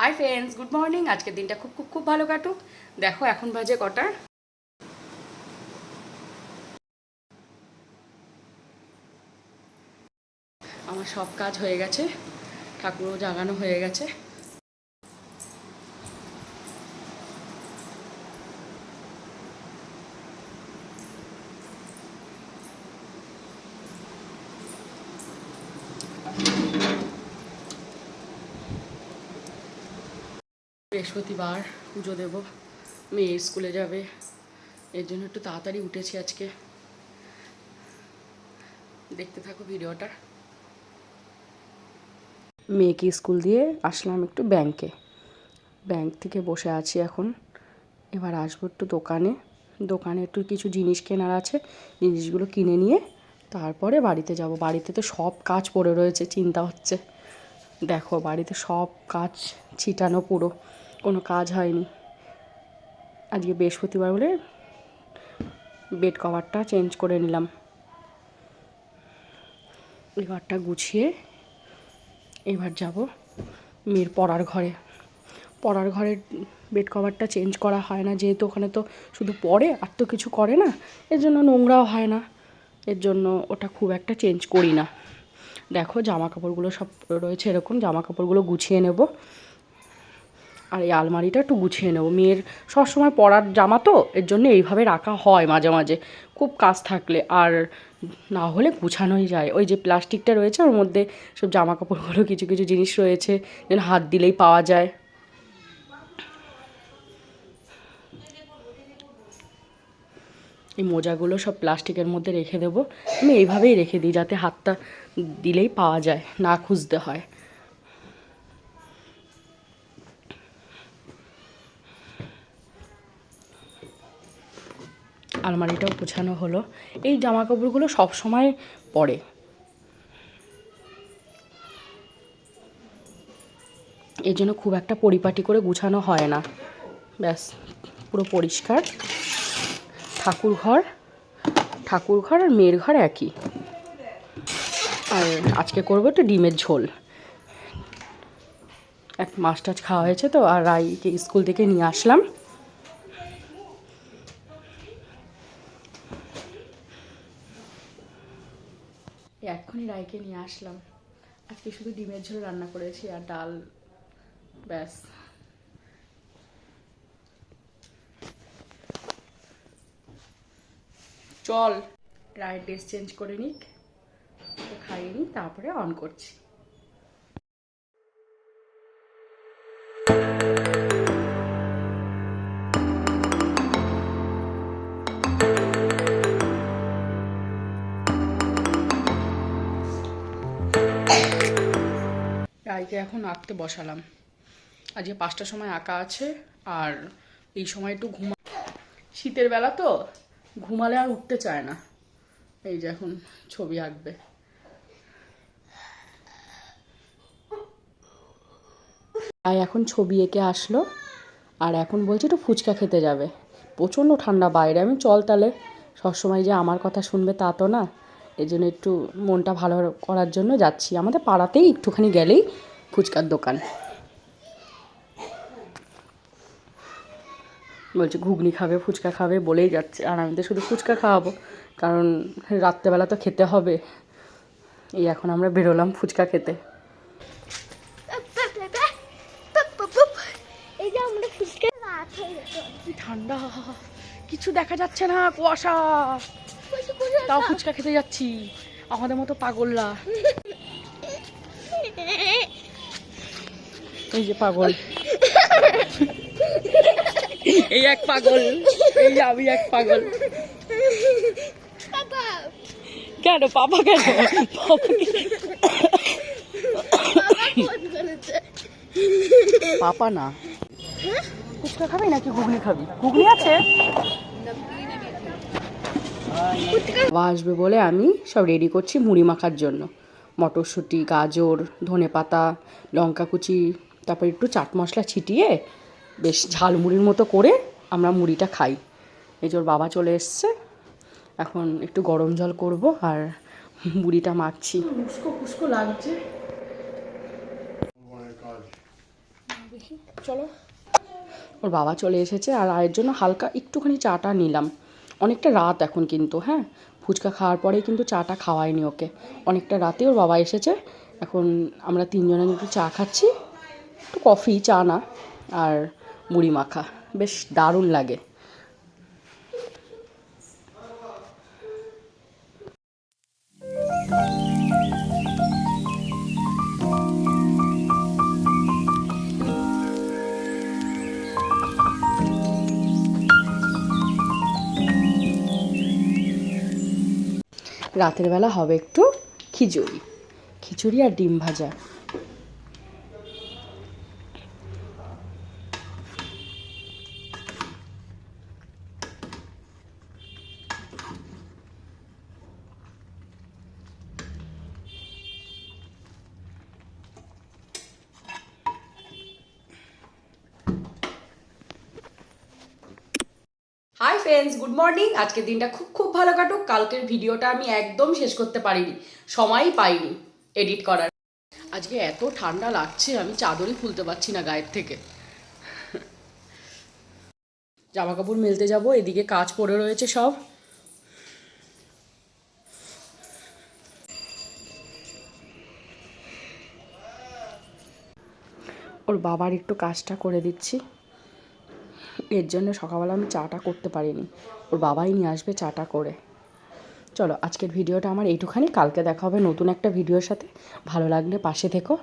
Hi friends good morning আজকের দিনটা খুব খুব খুব ভালো কাটুক। দেখো, এখন বাজে কটা আমার সব কাজ হয়ে গেছে। ঠাকুরও জাগানো হয়ে গেছে। বৃহস্পতিবার পুজো দেব। মেয়ে স্কুলে যাবে। এর জন্য একটু তাড়াতাড়ি উঠেছি আজকে। দেখতে থাকো ভিডিওটা। মেয়েকে স্কুল দিয়ে আসলাম একটু ব্যাংকে। ব্যাংক থেকে বসে আছি এখন। এবার আসব একটু দোকানে। দোকানে একটু কিছু জিনিস কেনার আছে। জিনিসগুলো কিনে নিয়ে তারপরে বাড়িতে যাব। বাড়িতে তো সব কাজ পড়ে রয়েছে, চিন্তা হচ্ছে। দেখো, বাড়িতে সব কাজ ছিটানো পুরো। কোনো কাজ হয়নি। আজকে বৃহস্পতিবার বলে বেড কভারটা চেঞ্জ করে নিলাম। এই ঘরটা গুছিয়ে এবার যাব মেয়ের পড়ার ঘরে। পড়ার ঘরের বেড কভারটা চেঞ্জ করা হয় না, যেহেতু ওখানে তো শুধু পড়ে আর তো কিছু করে না, এর জন্য নোংরাও হয় না। এর জন্য ওটা খুব একটা চেঞ্জ করি না। দেখো জামা কাপড়গুলো সব রয়েছে এরকম জামা কাপড়গুলো গুছিয়ে নেব। আর এই আলমারিটা একটু গুছিয়ে নেব। মেয়ের সবসময় পরার জামা তো, এর জন্য এইভাবে রাখা হয় মাঝে মাঝে, খুব কাজ থাকলে। আর না হলে গুছানোই যায়। ওই যে প্লাস্টিকটা রয়েছে, ওর মধ্যে সব জামা কাপড়গুলো কিছু কিছু জিনিস রয়েছে, যেন হাত দিলেই পাওয়া যায়। এই মোজাগুলো সব প্লাস্টিকের মধ্যে রেখে দেবো। আমি এইভাবেই রেখে দিই, যাতে হাতটা দিলেই পাওয়া যায়, না খুঁজতে হয়। আলমারিটাও গোছানো হলো। এই জামা কাপড়গুলো সবসময় পরে। এই জন্য খুব একটা পরিপাটি করে গুছানো হয় না। ব্যাস, পুরো পরিষ্কার। ঠাকুর ঘর ঠাকুর ঘর আর মেয়ের ঘর একই। আর আজকে করব একটু ডিমের ঝোল। এক মাছ টাছ খাওয়া হয়েছে তো, আর রাইকে স্কুল থেকে নিয়ে আসলাম। এক্ষুনি রায়কে নিয়ে আসলাম। আজকে শুধু ডিমের ঝোল রান্না করেছি আর ডাল, ব্যাস। চল। রায় টেস্ট চেঞ্জ করে নিক খাইয়ে নিই, তারপরে অন করছি। রায়কে এখন আঁকতে বসালাম। আজকে পাঁচটার সময় আঁকা আছে, আর এই সময় একটু ঘুমা শীতের বেলা তো ঘুমালে আর উঠতে চায় না। এই যে এখন ছবি আঁকবে। আর এখন ছবি এঁকে আসলো, আর এখন বলছে একটু ফুচকা খেতে যাবে। প্রচণ্ড ঠান্ডা বাইরে, আমি চল তাহলে। সবসময় যে আমার কথা শুনবে তা তো না। এই জন্য একটু মনটা ভালো করার জন্য যাচ্ছি। আমাদের পাড়াতেই একটুখানি গেলেই ফুচকার দোকান। বলছে ঘুগনি খাবে ফুচকা খাবে বলেই যাচ্ছে। আর আমি তো শুধু ফুচকা খাওয়াবো কারণ রাত্রেবেলা তো খেতে হবে। এই এখন আমরা বেরোলাম ফুচকা খেতে। এই যে আমরা ফুচকা। রাত গেছে কি ঠান্ডা। কিছু দেখা যাচ্ছে না কুয়াশা। তাও ফুচকা খেতে যাচ্ছি। আমাদের মতো পাগলরা। এই যে পাগল। এই এক পাগল। এই আমি এক পাগল। কেন পাপা কেন? পাপা না। ফুচকা খাবি নাকি ঘুগনি খাবি? ঘুগনি আছে? বাবা আসবে বলে আমি সব রেডি করছি মুড়ি মাখার জন্য। মটরশুঁটি গাজর ধনে পাতা লঙ্কা কুচি তারপর একটু চাট মশলা ছিটিয়ে বেশ ঝালমুড়ির মতো করে আমরা মুড়িটা খাই। এই যে ওর বাবা চলে এসছে। এখন একটু গরম জল করব আর মুড়িটা মাখছি। উস্কো ফুস্কো লাগছে। চলো। ওর বাবা চলে এসেছে আর আয়ের জন্য হালকা একটুখানি চাটা নিলাম। অনেকটা রাত এখন কিন্তু হ্যাঁ? ফুচকা খাওয়ার পরেই কিন্তু চাটা খাওয়ায়নি ওকে। অনেকটা রাতে ওর বাবা এসেছে। এখন আমরা তিনজনে একটু চা খাচ্ছি। একটু কফি, চা না, আর মুড়ি মাখা। বেশ দারুণ লাগে। রাতের বেলা হবে একটু খিচুড়ি। খিচুড়ি আর ডিম ভাজা। ফ্রেন্ডস গুড মর্নিং আজকের দিনটা খুব খুব ভালো কাটুক। কালকের ভিডিওটা আমি একদম শেষ করতে পারিনি। সময়ই পাইনি এডিট করার। আজকে এত ঠান্ডা লাগছে, আমি চাদরই খুলতে পারছি না গায়ের থেকে। জামা কাপড় মেলতে যাব, এদিকে কাজ পড়ে রয়েছে সব। ওর বাবার একটু কাজটা করে দিচ্ছি। এর জন্য সকালবেলা আমি চাটা করতে পারিনি। ওর বাবাই নিয়ে আসবে চাটা করে। চলো, আজকের ভিডিওটা আমার এইটুখানি। কালকে দেখা হবে নতুন একটা ভিডিওর সাথে। ভালো লাগলে পাশে থেকো।